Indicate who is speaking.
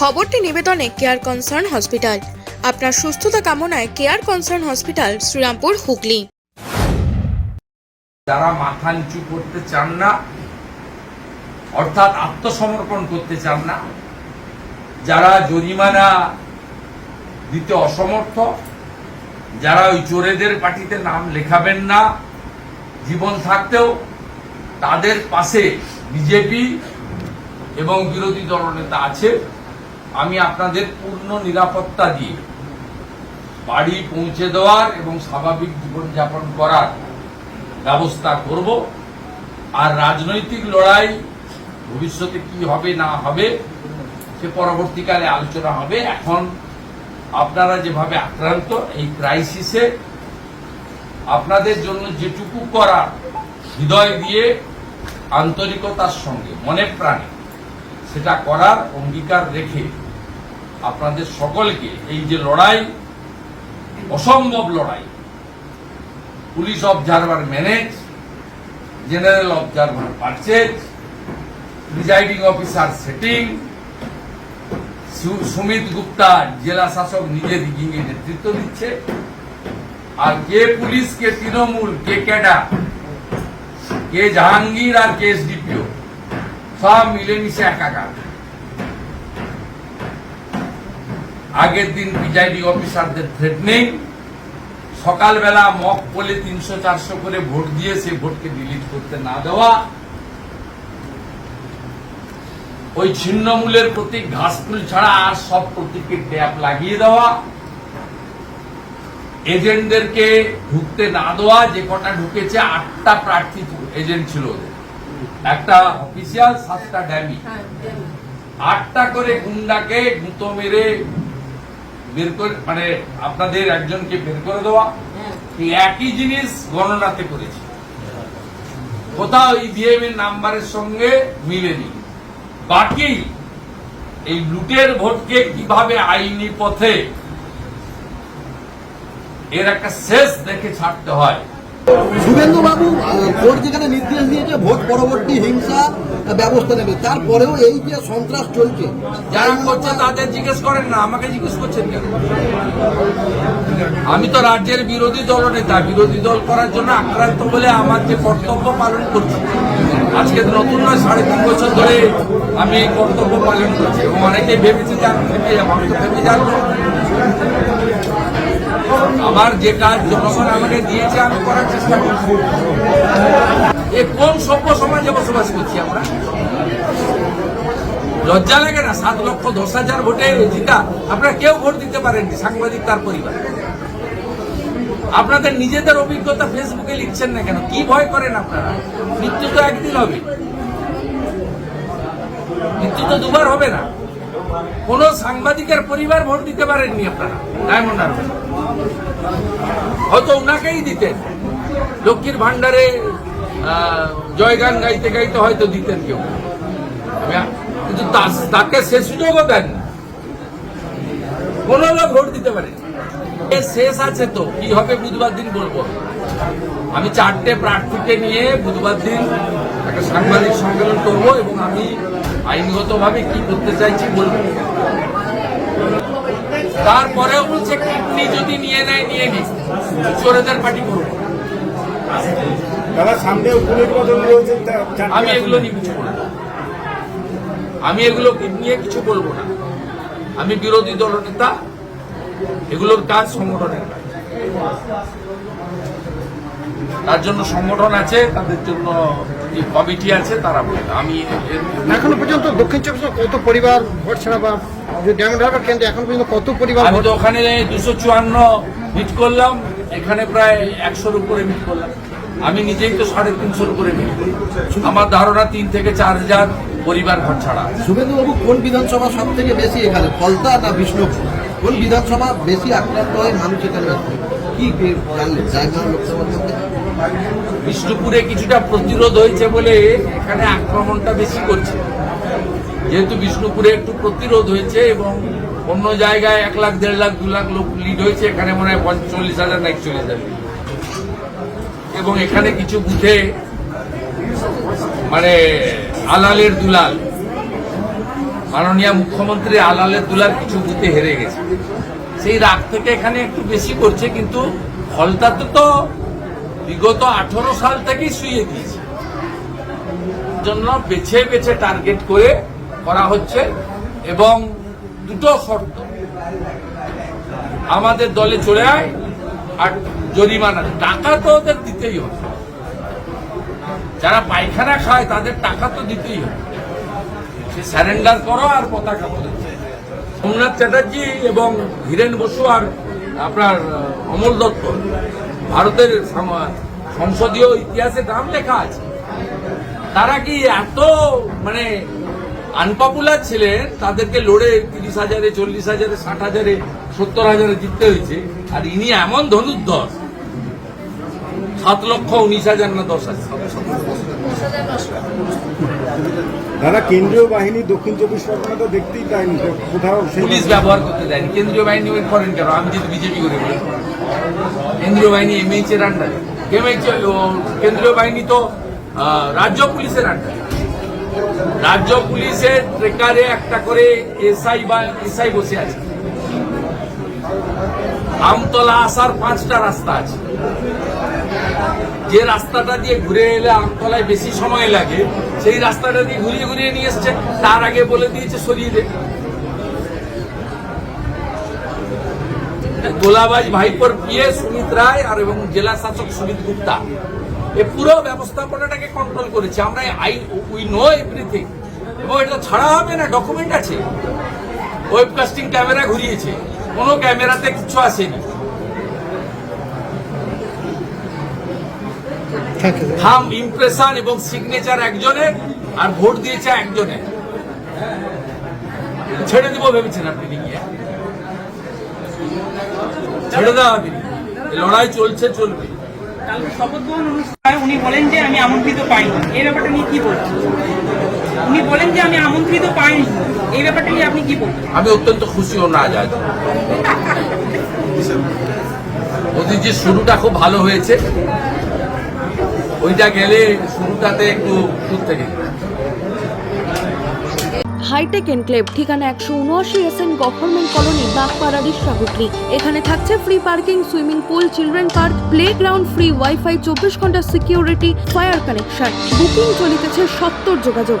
Speaker 1: খবরটি নিবেদনে care concern hospital আপনার সুস্থতা কামনায় care concern hospital Srirampur, Hooghly.
Speaker 2: যারা মাথা নিচু করতে চান না, অর্থাৎ আত্মসমর্পণ করতে চান না, যারা জরিমানা দিতে অসমর্থ, যারা ওই চোরেদের পার্টিতে নাম লেখাবেন না, জীবন থাকতেও তাদের পাশে বিজেপি এবং বিরোধী দলনেতা আছে। আমি আপনাদের পূর্ণ নিরাপত্তা দিয়ে বাড়ি পৌঁছে দেওয়ার এবং স্বাভাবিক জীবনযাপন করার ব্যবস্থা করব। আর রাজনৈতিক লড়াই ভবিষ্যতে কি হবে, না হবে, সে পরবর্তীকালে আলোচনা হবে। এখন আপনারা যেভাবে আক্রান্ত, এই ক্রাইসিসে আপনাদের জন্য যেটুকু করার হৃদয় দিয়ে আন্তরিকতার সঙ্গে, মনে প্রাণে সেটা করার অঙ্গীকার রেখে আপনাদের সকলকে এই যে লড়াই, অসম্ভব লড়াই, police observer manage, general observer purchase, presiding officer setting Sumit Gupta জেলা শাসক নিজে রিগিংয়ে নেতৃত্ব দিচ্ছে, আর কে পুলিশ, কে তৃণমূল, কে ক্যাডা কে জাহাঙ্গীর আর কে এসডিপিও, সব মিলেমিশে একাকার। আগের দিন প্রিজাইডিং অফিসারদের থ্রেটনিং সকালবেলা মক বলে তিনশো চারশো করে ভোট দিয়ে সে ভোটকে ডিলিট করতে না দেওয়া। ওই ছিন্নমূলের প্রতীক ঘাসফুল ছাড়া আর সব প্রতীকের ট্যাপ লাগিয়ে দেওয়া। এজেন্টদেরকে ঢুকতে না দেওয়া যে কটা ঢুকেছে আটটা প্রার্থী এজেন্ট ছিল ওদের। একটা অফিসিয়াল সাতটা ড্যামি। আটটা করে গুন্ডাকে গুঁতো মেরে বের করে মানে আপনাদের একজনকে বের করে দেওয়া এই একই জিনিস গণনাতে করেছি। কোথাও ইভিএম এর নাম্বারের সঙ্গে মিলেনি। বাকি এই লুটের ভোটকে কীভাবে আইনি পথে এর একটা শেষ দেখে ছাড়তে হয়
Speaker 3: শুভেন্দু বাবু কোর্ট যেখানে নির্দেশ দিয়েছে ভোট পরবর্তী হিংসা ব্যবস্থা নেবে। তারপরেও এই যে সন্ত্রাস চলছে
Speaker 2: যারা করছে তাদের জিজ্ঞেস করেন না আমাকে জিজ্ঞেস করছেন কেন? আমি তো রাজ্যের বিরোধী দল নেতা বিরোধী দল করার জন্য আক্রান্ত বলে আমার যে কর্তব্য পালন করছি। আজকে নতুন নয় সাড়ে তিন বছর ধরে আমি এই কর্তব্য পালন করছি। এবং অনেকে ভেবেছে যে আমি ভেবে যাব আমি তো ভেবে যাব। আমার যে কাজ জনগণ আমাকে দিয়েছে, আমি করার চেষ্টা করছি। এ কোন সভ্য সমাজে বসবাস করছি আমরা? লজ্জা লাগে না? সাত লক্ষ দশ হাজার ভোটে জিতা। আপনারা কেউ ভোট দিতে পারেননি, সাংবাদিক তার পরিবার। আপনাদের নিজেদের অভিজ্ঞতা ফেসবুকে লিখছেন না কেন? কি ভয় করেন আপনারা? মৃত্যু তো একদিন হবে। মৃত্যু তো দুবার হবে না। কোন সাংবাদিকের পরিবার ভোট দিতে পারেননি আপনারা, ডায়মন্ড হারবার। হয়তো ওনাকেই দিতেন। লক্ষ্মীর ভান্ডারে জয়গান গাইতে গাইতে হয়তো দিতেন কেউ। আমি- কিন্তু তাকে সে সুযোগও দেন। কোন লোক ভোট দিতে পারে। শেষ আছে তো, কি হবে বুধবার দিন বলব। আমি চারটে প্রার্থীকে নিয়ে বুধবার দিন একটা সাংবাদিক সম্মেলন করব এবং আমি আইনগতভাবে কি করতে চাইছি বলব তারপরেও বলছে কিডনি যদি নিয়ে নেয় নিয়ে নিস চোরেদের পার্টি করব আমি এগুলো নিয়ে কিছু বলব আমি এগুলো নিয়ে কিছু বলব না। আমি বিরোধী দলনেতা এগুলোর কাজ সংগঠনের কাজ। তার জন্য সংগঠন আছে তাদের জন্য যে কমিটি আছে তারা বলবে আমি
Speaker 4: এখনও পর্যন্ত দক্ষিণ চব্বিশ কত পরিবার ভোট ছাড়া বা যে ডায়মন্ড হারবার কেন্দ্রে এখন পর্যন্ত কত পরিবার
Speaker 2: আমি তো ওখানে দুশো চুয়ান্ন মিট করলাম এখানে প্রায় একশোর উপরে মিট করলাম। আমি নিজেই তো সাড়ে তিনশোর উপরে মিট করি। আমার ধারণা তিন থেকে চার হাজার পরিবার ঘর ছাড়া
Speaker 3: শুভেন্দুবাবু কোন বিধানসভা সব থেকে বেশি এখানে ফলতা না বিষ্ণুপুর? কোন বিধানসভা বেশি আক্রান্ত হয় মানুষ এখানে? কি জানলেন জায়গার লোকসভার মধ্যে?
Speaker 2: বিষ্ণুপুরে কিছুটা প্রতিরোধ হয়েছে বলে এখানে আক্রমণটা বেশি করছে। যেহেতু বিষ্ণুপুরে একটু প্রতিরোধ হয়েছে এবং অন্য জায়গায় এক লাখ, দেড় লাখ, দু লাখ লোক লিড হয়েছে, এখানে মনে হয় পঞ্চল্লিশ হাজার না একচল্লিশ হাজার এবং এখানে কিছু বুথে মানে আলালের দুলাল, মাননীয় মুখ্যমন্ত্রী আলালের দুলাল কিছু বুথে হেরে গেছে। সেই রাগ থেকে এখানে একটু বেশি করছে, কিন্তু ফলটা তো তো বিগত আঠারো সাল থেকেই শুয়ে দিয়েছে। জন্য বেছে বেছে টার্গেট করে করা হচ্ছে এবং দুটো শর্ত। আমাদের দলে চলে আয় আর জরিমানা। টাকা তো ওদের দিতেই হবে। যারা পায়খানা খায় তাদের টাকা তো দিতেই হবে। সে স্যারেন্ডার করো আর পতাকা পদক সোমনাথ চ্যাটার্জি এবং হীরেন বসু আর আপনার অমল দত্ত ভারতের সংসদীয় ইতিহাসে নাম লেখা আছে। তারা কি এত মানে আনপপুলার ছিলেন তাদেরকে লড়ে তিরিশ হাজারে, চল্লিশ হাজারে, ষাট হাজারে, সত্তর হাজারে জিততে হয়েছে। আর ইনি এমন ধনুর্ধর। সাত লক্ষ উনিশ হাজার না দশ হাজার?
Speaker 5: দাদা কেন্দ্রীয় বাহিনী দক্ষিণ চব্বিশ পরগনা তো দেখতেই পাইনি তো কোথাও
Speaker 2: পুলিশ ব্যবহার করতে দেয়নি। কেন্দ্রীয় বাহিনী ওই করেন কেন আমি যদি বিজেপি করে বলি। কেন্দ্রীয় বাহিনী এমএইচ এর আন্ডারে এমএইচ কেন্দ্রীয় বাহিনী তো রাজ্য পুলিশের আন্ডারে রাজ্য পুলিশের ট্রেকারে একটা করে এসআই বা এসআই বসে আছে। আমতলা আসার পাঁচটা রাস্তা আছে। যে রাস্তাটা দিয়ে ঘুরে এলে আমতলায় বেশি সময় লাগে, সেই রাস্তাটা দিয়ে ঘুরিয়ে ঘুরিয়ে নিয়ে এসছে, তার আগে বলে দিয়েছে সরিয়ে দে। গোলাবাজ ভাইপোর পিএ সুমিত রায় আর এবং জেলা শাসক সুমিত গুপ্তা। এ পুরো ব্যবস্থাপনাটাকে কন্ট্রোল করেছে। আমরা আই উই নো এভরিথিং এবং এটা ছাড়া হবে না ডকুমেন্ট আছে। ওয়েবকাস্টিং ক্যামেরা ঘুরিয়েছে। কোনো ক্যামেরাতে কিছু আসেনি। থাম ইমপ্রেশন এবং সিগনেচার একজনের আর ভোট দিয়েছে একজনের ছেড়ে দিব ভেবেছেন আপনি গিয়ে ছেড়ে দেওয়া হবে লড়াই চলছে চলবে।
Speaker 6: শপথ গ্রহণ অনুষ্ঠানে উনি বলেন যে আমি আমন্ত্রিত পাইনি। এই ব্যাপারটা নিয়ে কি বলছেন? উনি বলেন যে আমি আমন্ত্রিত পাইনি। এই ব্যাপারটা নিয়ে আপনি কি বলছেন
Speaker 2: আমি অত্যন্ত খুশি ও না যায় ওদের যে শুরুটা খুব ভালো হয়েছে। ওইটা গেলে শুরুটাতে একটু দূর থেকে
Speaker 7: হাইটেক এনক্লেভ ঠিকানা একশো উনআশি এস এন গভর্নমেন্ট কলোনি বাগপাড়ারি সাগুটলি এখানে থাকছে free parking swimming pool children park play ground free WiFi চব্বিশ ঘণ্টা সিকিউরিটি ফায়ার কানেকশন বুকিং চলিতেছে সত্তর যোগাযোগ।